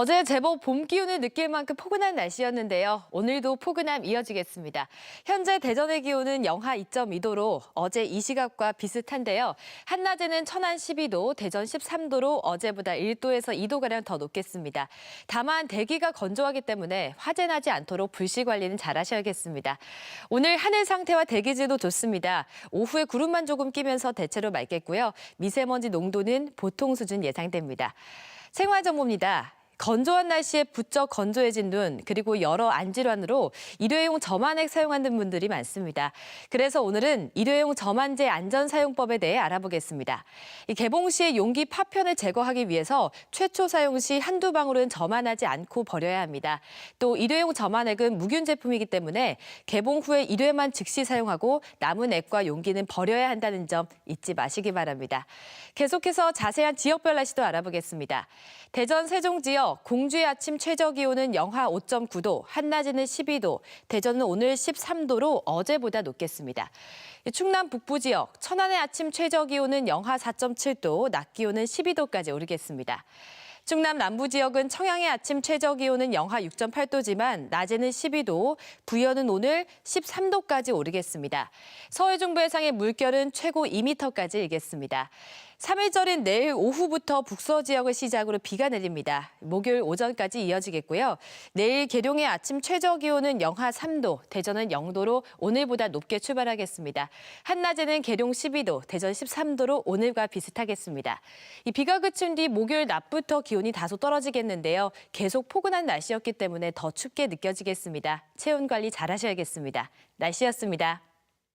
어제 제법 봄 기운을 느낄 만큼 포근한 날씨였는데요. 오늘도 포근함 이어지겠습니다. 현재 대전의 기온은 영하 2.2도로 어제 이 시각과 비슷한데요. 한낮에는 천안 12도, 대전 13도로 어제보다 1도에서 2도가량 더 높겠습니다. 다만 대기가 건조하기 때문에 화재 나지 않도록 불씨 관리는 잘 하셔야겠습니다. 오늘 하늘 상태와 대기질도 좋습니다. 오후에 구름만 조금 끼면서 대체로 맑겠고요. 미세먼지 농도는 보통 수준 예상됩니다. 생활 정보입니다. 건조한 날씨에 부쩍 건조해진 눈 그리고 여러 안질환으로 일회용 점안액 사용하는 분들이 많습니다. 그래서 오늘은 일회용 점안제 안전 사용법에 대해 알아보겠습니다. 이 개봉 시에 용기 파편을 제거하기 위해서 최초 사용 시 한두 방울은 점안하지 않고 버려야 합니다. 또 일회용 점안액은 무균 제품이기 때문에 개봉 후에 1회만 즉시 사용하고 남은 액과 용기는 버려야 한다는 점 잊지 마시기 바랍니다. 계속해서 자세한 지역별 날씨도 알아보겠습니다. 대전 세종 지역 공주의 아침 최저 기온은 영하 5.9도, 한낮에는 12도, 대전은 오늘 13도로 어제보다 높겠습니다. 충남 북부 지역 천안의 아침 최저 기온은 영하 4.7도, 낮 기온은 12도까지 오르겠습니다. 충남 남부 지역은 청양의 아침 최저 기온은 영하 6.8도지만 낮에는 12도, 부여는 오늘 13도까지 오르겠습니다. 서해 중부 해상의 물결은 최고 2m까지 일겠습니다. 3일절인 내일 오후부터 북서 지역을 시작으로 비가 내립니다. 목요일 오전까지 이어지겠고요. 내일 계룡의 아침 최저 기온은 영하 3도, 대전은 0도로 오늘보다 높게 출발하겠습니다. 한낮에는 계룡 12도, 대전 13도로 오늘과 비슷하겠습니다. 이 비가 그친 뒤 목요일 낮부터 기온이 다소 떨어지겠는데요. 계속 포근한 날씨였기 때문에 더 춥게 느껴지겠습니다. 체온 관리 잘 하셔야겠습니다. 날씨였습니다.